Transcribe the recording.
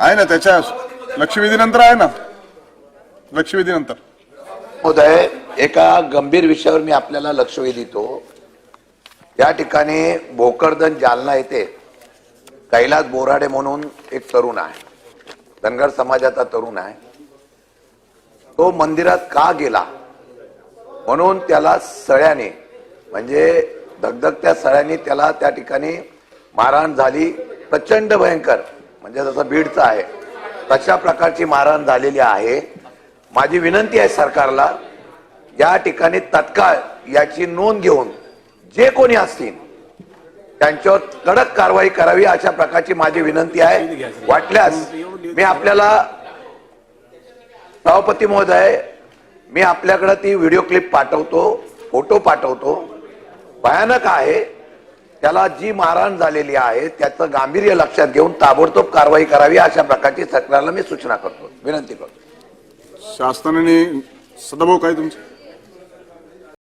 आहे ना त्याच्या लक्षवेधीनंतर आहे ना. लक्षवेधीनंतर. महोदय एका गंभीर विषयावर मी आपल्याला लक्ष वेधितो या ठिकाणी भोकरदन जालना येथे कैलास बोराडे म्हणून एक तरुण आहे. धनगर समाजाचा तरुण आहे. तो मंदिरात का गेला? म्हणून त्याला सळ्याने म्हणजे धगधगत्या सळ्याने त्याला त्या ठिकाणी मारहाण झाली. प्रचंड भयंकर. म्हणजे जसं बीडचं आहे. तशा प्रकारची मारहाण झालेली आहे. माझी विनंती आहे सरकारला या ठिकाणी तत्काळ याची नोंद घेऊन जे कोणी असतील त्यांच्यावर कडक कारवाई करावी अशा प्रकारची माझी विनंती आहे. वाटल्यास मी आपल्याला सभापती महोदय मी आपल्याकडे ती व्हिडिओ क्लिप पाठवतो फोटो पाठवतो. भयानक आहे. त्याला जी मारहाण झालेली आहे त्याचं गांभीर्य लक्षात घेऊन ताबडतोब कारवाई करावी अशा प्रकारची सरकारला मी सूचना करतो. विनंती करतो. शासनाने सदाभाऊ काय तुमचं?